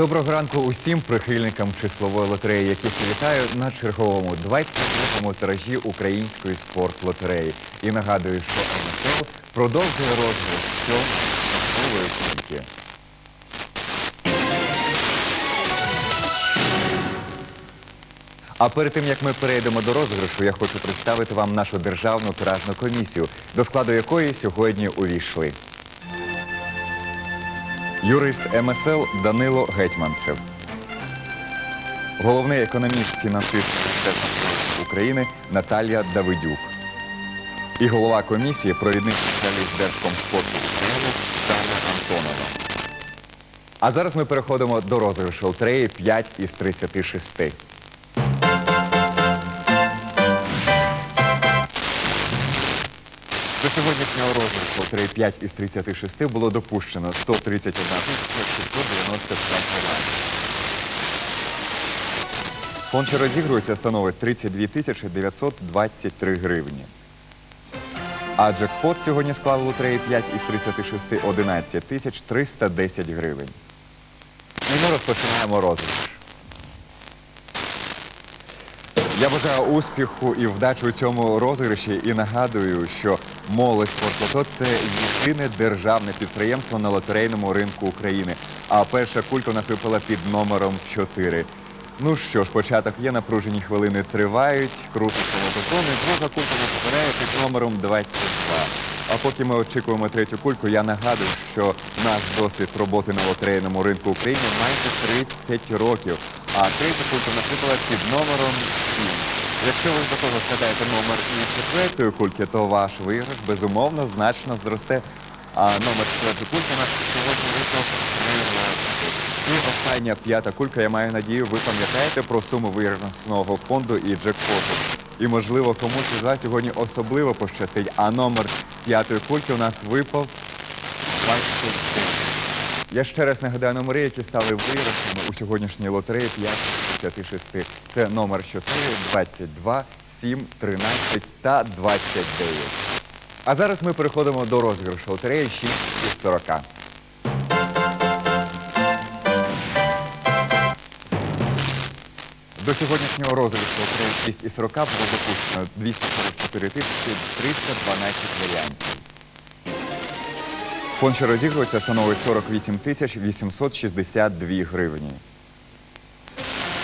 Доброго ранку усім прихильникам числової лотереї, яких вітаю на черговому 22-му тиражі української спортлотереї. І нагадую, що НСЛ продовжує розгляд сьомої числової кульки. А перед тим як ми перейдемо до розіграшу, я хочу представити вам нашу державну тиражну комісію, до складу якої сьогодні увійшли. Юрист МСЛ Данило Гетьманцев. Головний економіст фінансист Міністерства фінансів України Наталія Давидюк. І голова комісії, провідний спеціаліст Держкомспорту України Таня Антонова. А зараз ми переходимо до розіграшу лотереї 5 із 36. Сьогоднішнього розіграшу лотереї 5 із 36 було допущено 131 тисяча 695 гривень. Фонд, що розігрується, становить 32 тисячі 923 гривні. А джекпот сьогодні склав лотереї 5 із 36 11 тисяч 310 гривень. І ми розпочинаємо розіграш. Я бажаю успіху і вдачі у цьому розіграші і нагадую, що молодь спортлото це єдине державне підприємство на лотерейному ринку України. А перша кулька у нас випала під номером 4. Ну що ж, початок є, напружені хвилини тривають, крутиться лотофон і друга кулька нас під номером 22. А поки ми очікуємо третю кульку, я нагадую, що наш досвід роботи на лотерейному ринку України майже 30 років. А третя кулька у нас випала під номером 7. Якщо ви до того згадаєте номер і четвертої кульки, то ваш виграш безумовно значно зросте. А номер четвертої кульки у нас сьогодні 13. І остання п'ята кулька, я маю надію, ви пам'ятаєте про суму виграшного фонду і джекпоту. І, можливо, комусь із вас сьогодні особливо пощастить. А номер п'ятої кульки у нас випав 25. Я ще раз нагадаю номери, які стали виграшними у сьогоднішній лотереї 5 з 56. Це номер 4, 22, 7, 13 та 29. А зараз ми переходимо до розіграшу лотереї 6 із 40. До сьогоднішнього розіграшу лотереї 6 із 40 було допущено 244 тисячі 312 варіантів. Фонд, що розігрується, становить 48 тисяч 862 гривні.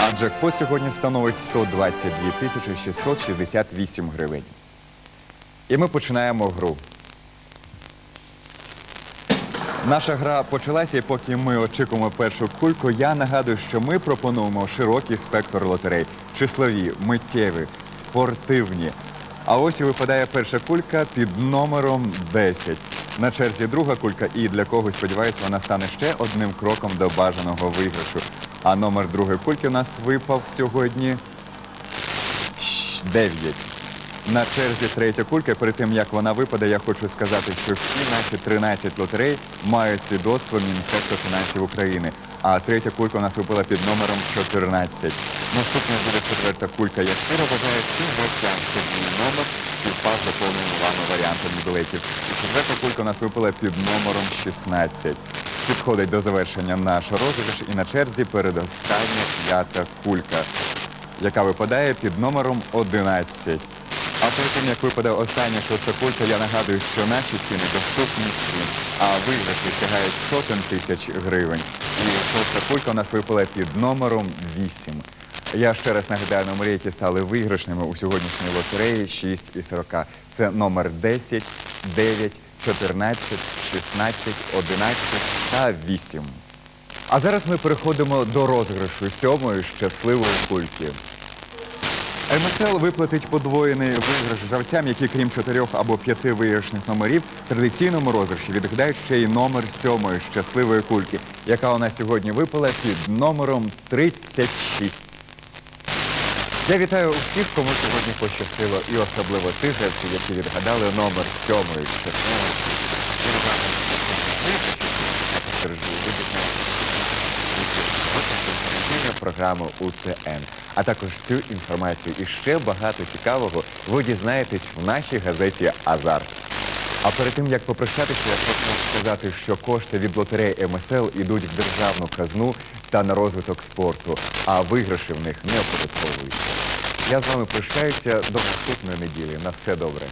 А джекпот сьогодні становить 122 тисячі 668 гривень. І ми починаємо гру. Наша гра почалася, і поки ми очікуємо першу кульку, я нагадую, що ми пропонуємо широкий спектр лотерей: числові, миттєві, спортивні. А ось і випадає перша кулька під номером 10. На черзі друга кулька, і для когось, сподіваюся, вона стане ще одним кроком до бажаного виграшу. А номер другої кульки у нас випав сьогодні 9. На черзі третя кулька. Перед тим як вона випаде, я хочу сказати, що всі наші 13 лотерей мають свідоцтво Міністерства фінансів України. А третя кулька у нас випала під номером 14. Наступна буде четверта кулька. Я щиро бажаю всім гостям, щоб мій номер співпав з заповненим вами варіантом білетів. І четверта кулька у нас випала під номером 16. Підходить до завершення наш розіграш і на черзі передостання п'ята кулька яка випадає під номером 11. А перед тим, як випаде остання шоста кулька, я нагадую, що наші ціни доступні всім, а виграші сягають сотень тисяч гривень. І шоста кулька у нас випала під номером 8. Я ще раз нагадаю номери, які стали виграшними у сьогоднішній лотереї 6 і 40. Це номер 10, 9, 14, 16, 11 та 8. А зараз ми переходимо до розіграшу сьомої щасливої кульки. МСЛ виплатить подвоєний виграш гравцям, які крім чотирьох або п'яти виграшних номерів традиційному розіграші відгадають ще й номер сьомої щасливої кульки, яка у нас сьогодні випала під номером 36. Я вітаю усіх, кому сьогодні пощастило, і особливо тих гравців, які відгадали номер сьомої щасливої кульки. Програму УТН. А також цю інформацію і ще багато цікавого ви дізнаєтесь в нашій газеті Азарт. А перед тим як попрощатися, я хочу сказати, що кошти від лотереї МСЛ ідуть в державну казну та на розвиток спорту, а виграші в них не оподатковуються. Я з вами прощаюся до наступної неділі. На все добре.